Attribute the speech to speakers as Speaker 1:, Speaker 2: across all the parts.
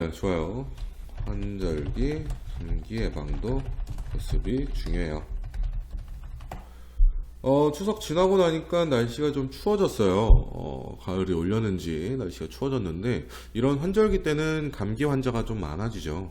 Speaker 1: 네, 좋아요. 환절기, 감기 예방도 보습이 중요해요. 어, 추석 지나고 나니까 날씨가 좀 추워졌어요. 어, 가을이 올렸는지 날씨가 추워졌는데, 이런 환절기 때는 감기 환자가 좀 많아지죠.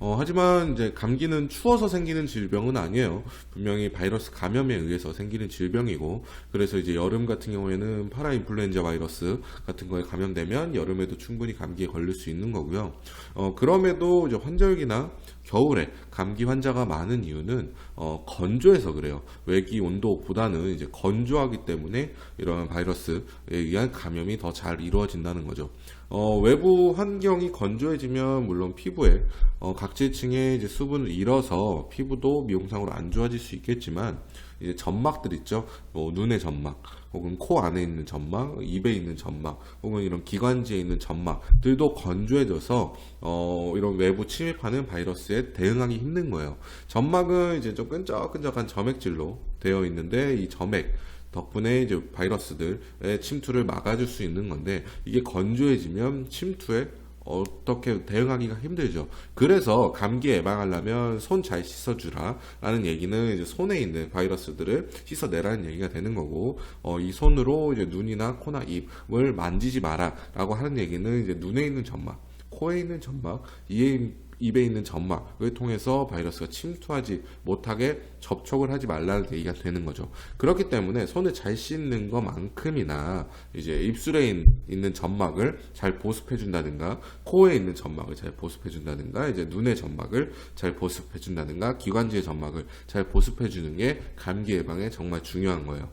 Speaker 1: 어, 하지만 이제 감기는 추워서 생기는 질병은 아니에요. 분명히 바이러스 감염에 의해서 생기는 질병이고, 그래서 이제 여름 같은 경우에는 파라인플루엔자 바이러스 같은 거에 감염되면 여름에도 충분히 감기에 걸릴 수 있는 거고요. 어, 그럼에도 이제 환절기나 겨울에 감기 환자가 많은 이유는 어, 건조해서 그래요. 외기 온도보다는 이제 건조하기 때문에 이런 바이러스에 의한 감염이 더 잘 이루어진다는 거죠. 어, 외부 환경이 건조해지면 물론 피부에 어, 각질층의 이제 수분을 잃어서 피부도 미용상으로 안 좋아질 수 있겠지만 이제 점막들 있죠. 뭐 눈의 점막 혹은 코 안에 있는 점막, 입에 있는 점막 혹은 이런 기관지에 있는 점막들도 건조해져서 어, 이런 외부 침입하는 바이러스에 대응하기 힘든 거예요. 점막은 이제 좀 끈적끈적한 점액질로 되어 있는데 이 점액 덕분에 이제 바이러스들의 침투를 막아줄 수 있는 건데 이게 건조해지면 침투에 어떻게 대응하기가 힘들죠. 그래서 감기 예방하려면 손 잘 씻어주라 라는 얘기는 이제 손에 있는 바이러스들을 씻어내라는 얘기가 되는 거고 어, 이 손으로 이제 눈이나 코나 입을 만지지 마라 라고 하는 얘기는 이제 눈에 있는 점막, 코에 있는 점막, 이에 입에 있는 점막을 통해서 바이러스가 침투하지 못하게 접촉을 하지 말라는 얘기가 되는 거죠. 그렇기 때문에 손을 잘 씻는 것만큼이나 이제 입술에 있- 있는 점막을 잘 보습해 준다든가 코에 있는 점막을 잘 보습해 준다든가 이제 눈의 점막을 잘 보습해 준다든가 기관지의 점막을 잘 보습해 주는 게 감기 예방에 정말 중요한 거예요.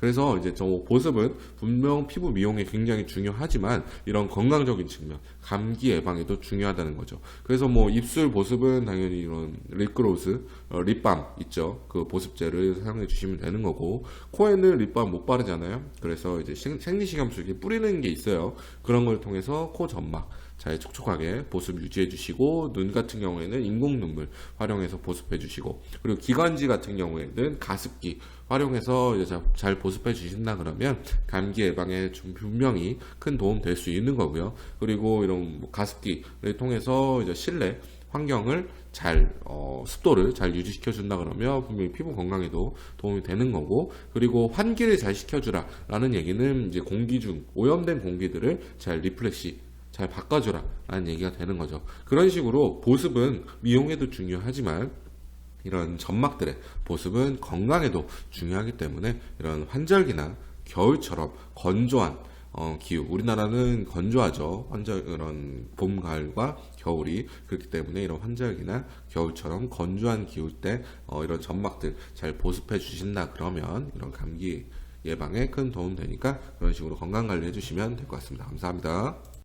Speaker 1: 그래서 이제 저 보습은 분명 피부 미용에 굉장히 중요하지만 이런 건강적인 측면, 감기 예방에도 중요하다는 거죠. 그래서 뭐 입술 보습은 당연히 이런 립그로스, 어, 립밤 있죠. 그 보습제를 사용해 주시면 되는 거고 코에는 립밤 못 바르잖아요. 그래서 이제 생- 생리식염수기 뿌리는 게 있어요. 그런 걸 통해서 코 점막 잘 촉촉하게 보습 유지해 주시고 눈 같은 경우에는 인공 눈물 활용해서 보습해 주시고 그리고 기관지 같은 경우에는 가습기 활용해서 이제 자- 잘 보습해 주신다 그러면 감기 예방에 좀 분명히 큰 도움 될 수 있는 거고요. 그리고 이런 뭐 가습기를 통해서 이제 실내 환경을 잘 어, 습도를 잘 유지시켜 준다 그러면 분명히 피부 건강에도 도움이 되는 거고 그리고 환기를 잘 시켜주라 라는 얘기는 이제 공기 중 오염된 공기들을 잘 리프레시 잘 바꿔주라 라는 얘기가 되는 거죠 그런 식으로 보습은 미용에도 중요하지만 이런 점막들의 보습은 건강에도 중요하기 때문에 이런 환절기나 겨울처럼 건조한 어, 기후 우리나라는 건조하죠 환절 이런 봄 가을과 겨울이 그렇기 때문에 이런 환절기나 겨울처럼 건조한 기후 때 어, 이런 점막들 잘 보습해 주신다 그러면 이런 감기 예방에 큰 도움 되니까 그런 식으로 건강 관리 해 주시면 될 것 같습니다 감사합니다.